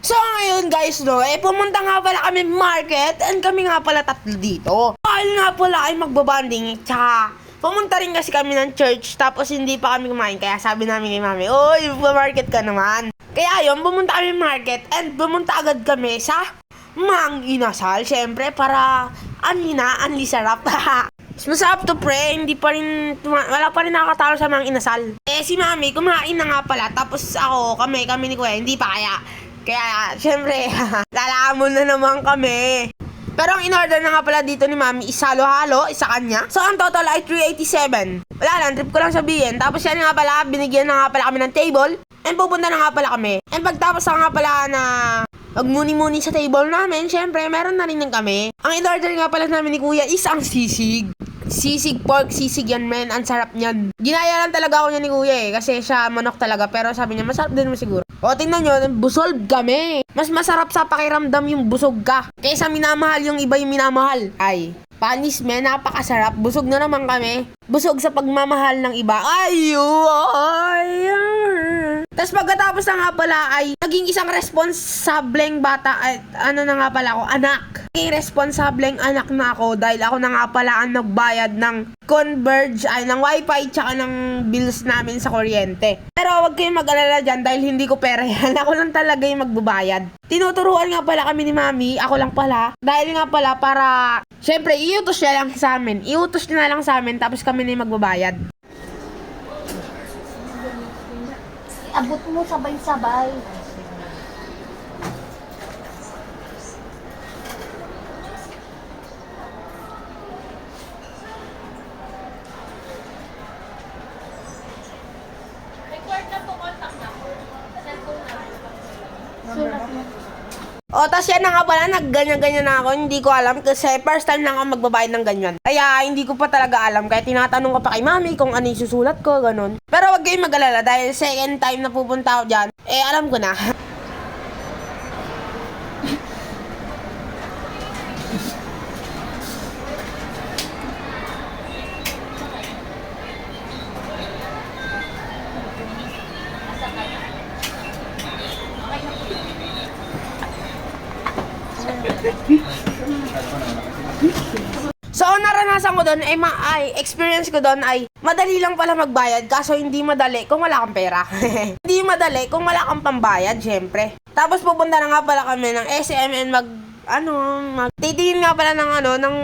So ngayon guys no, eh pumunta nga pala kami market and kami nga pala tatlo dito. Dahil nga pala ay magbabanding tsaka pumunta rin kasi kami ng church tapos hindi pa kami kumain kaya sabi namin kay mami, Uy, market ka naman. Kaya yun, pumunta kami market and pumunta agad kami sa Mang Inasal, syempre para anli na, anli sarap. Mas to pre, hindi pa rin, wala pa rin nakakatalo sa Mang Inasal. Eh si mami, kumain na nga pala, tapos ako, kami, kami ni Kuya, hindi pa kaya. Kaya, syempre, lalamon na naman kami. Pero ang in-order na nga pala dito ni Mami is halo-halo, isa kanya. So, ang total ay 387. Wala lang, trip ko lang sabihin. Tapos yan nga pala, binigyan na nga pala kami ng table. And pupunta na nga pala kami. And pagtapos na nga pala na magmuni-muni sa table namin, syempre, meron na rin ng kami. Ang in-order nga pala namin ni Kuya is ang sisig. Sisig pork, sisig yan, men. Ang sarap niyan. Ginaya lang talaga ako niya ni Kuya eh. Kasi siya manok talaga. Pero sabi niya, masarap din mo siguro. O, tingnan nyo, busog kami. Mas masarap sa pakiramdam yung busog ka. Kaysa minamahal yung iba yung minamahal. Ay, panis, men. Napakasarap. Busog na naman kami. Busog sa pagmamahal ng iba. Ay, ay, tapos pagkatapos na nga pala ay naging isang responsableng bata ay ano na nga pala ako, anak. Naging responsableng anak na ako dahil ako na nga pala ang nagbayad ng Converge ay ng wifi tsaka ng bills namin sa kuryente. Pero wag kayong mag-alala dyan dahil hindi ko pera yan. Ako lang talaga yung magbabayad. Tinuturuan nga pala kami ni Mami, ako lang pala. Dahil nga pala para, syempre, iutos niya lang sa amin. Iutos niya lang sa amin tapos kami na yung magbabayad. Abot mo sabay-sabay. O, tas yan na nga pala, nagganyan-ganyan na ako. Hindi ko alam kasi first time lang ako magbabayad ng ganyan. Kaya hindi ko pa talaga alam. Kaya tinatanong ko pa kay mami kung ano yung susulat ko, ganun. Pero wag kayong mag-alala dahil second time na pupunta ako dyan, eh alam ko na. So, ang naranasan ko doon ay, ma ay experience ko doon ay madali lang pala magbayad kaso hindi madali kung wala kang pera. hindi madali kung wala kang pambayad, syempre. Tapos pupunta na nga pala kami ng SMN mag ano, mag titingin nga pala ng ano, ng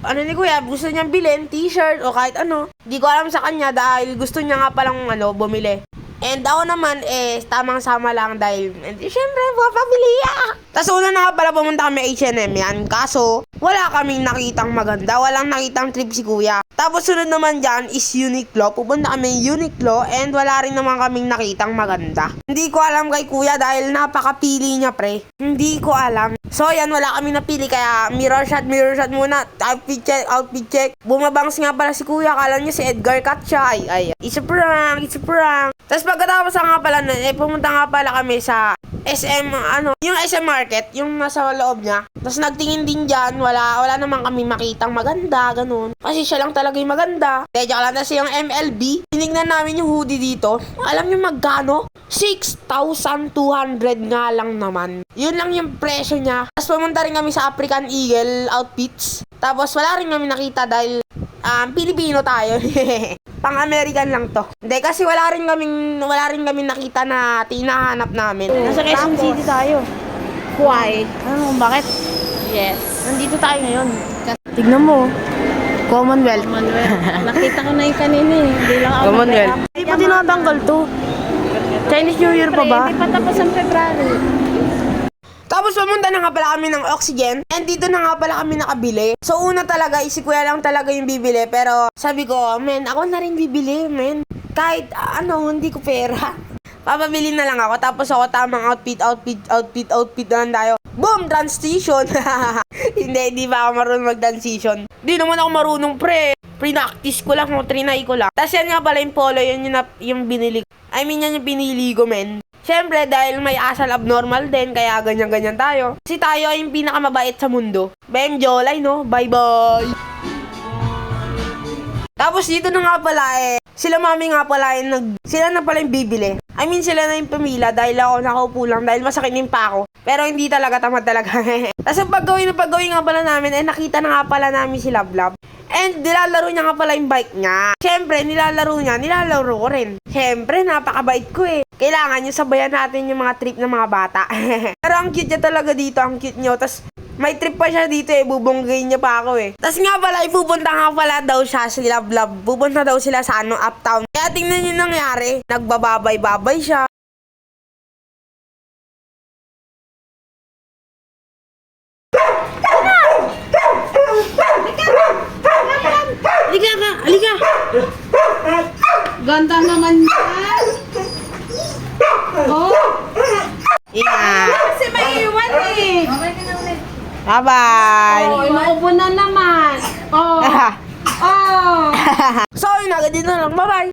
ano ni Kuya, gusto niyang bilhin, t-shirt o kahit ano. Di ko alam sa kanya dahil gusto niya nga palang ano, bumili. And ako naman, eh, tamang sama lang dahil, eh, syempre, papabili ah. Tapos una na nga pala pumunta kami H&M yan. Kaso, wala kaming nakitang maganda. Walang nakitang trip si kuya. Tapos sunod naman dyan is Uniqlo. Pupunta kami Uniqlo and wala rin naman kaming nakitang maganda. Hindi ko alam kay kuya dahil napakapili niya pre. Hindi ko alam. So yan, wala kami napili kaya mirror shot, mirror shot muna. Outfit check, outfit check. Bumabangs nga pala si kuya. Kala niya si Edgar Cut siya. Ay, ay, it's a prank, it's a prank. Tapos pagkatapos nga pala nun, eh, pumunta nga pala kami sa SM, ano, yung SM Market, yung nasa loob niya. Tapos nagtingin din dyan, wala, wala naman kami makitang maganda, ganun. Kasi siya lang talaga yung maganda. Kaya lang, tapos yung MLB, tinignan namin yung hoodie dito. Alam niyo magkano? 6,200 nga lang naman. Yun lang yung presyo niya. Tapos pumunta rin kami sa African Eagle outfits. Tapos wala rin kami nakita dahil um, Pilipino tayo. Pang-American lang to. Hindi, kasi wala rin kaming, wala rin kami nakita na tinahanap namin. Nasa Quezon? City tayo. Why? Ano bakit? Yes. Nandito tayo ngayon. Tignan mo. Commonwealth. Manuel. Nakita ko na yung kanina eh. Hindi lang ako Commonwealth. Hindi pa tinatanggal to. Chinese New Year pa ba? Hindi pa tapos ang February. Tapos pumunta na nga pala kami ng oxygen and dito na nga pala kami nakabili. So una talaga, si kuya lang talaga yung bibili pero sabi ko, men, ako na rin bibili, men. Kahit ah, ano, hindi ko pera. Papabili na lang ako tapos ako tamang outfit, outfit, outfit, outfit na lang tayo. Boom! Transition! hindi, hindi ba ako marunong mag-transition? Hindi naman ako marunong pre. Pre-practice ko lang, trinay ko lang. Tapos yan nga pala yung polo, yun yung, yung binili. I mean, yan yung pinili ko, men. Siyempre, dahil may asal abnormal din, kaya ganyan-ganyan tayo. Kasi tayo ay yung pinakamabait sa mundo. Bem Jolay, no? Bye-bye! Tapos dito na nga pala eh, sila mami nga pala yung nag, sila na pala yung bibili. I mean, sila na yung pamila dahil ako nakaupo lang dahil masakit yung pa ako. Pero hindi talaga tamad talaga. Tapos ang paggawin na paggawin nga pala namin, eh nakita na nga pala namin si Love Love. And nilalaro niya nga pala yung bike niya. Siyempre, nilalaro niya, nilalaro ko rin. Siyempre, napakabait ko eh. Kailangan yung sabayan natin yung mga trip ng mga bata. Pero ang cute niya talaga dito, ang cute niyo. Tapos, may trip pa siya dito eh, bubonggayin niya pa ako eh. Tapos nga pala, ipupunta nga pala daw siya si Love Love. Pupunta daw sila sa ano, uptown. Kaya tingnan niyo nangyari, nagbababay-babay siya. Ganda naman yan. Oh, Ingat. kasi may iwan eh. Bye-bye. Oh, inuubo na naman. Oh, oh. so, yun agad dito na lang. Bye-bye.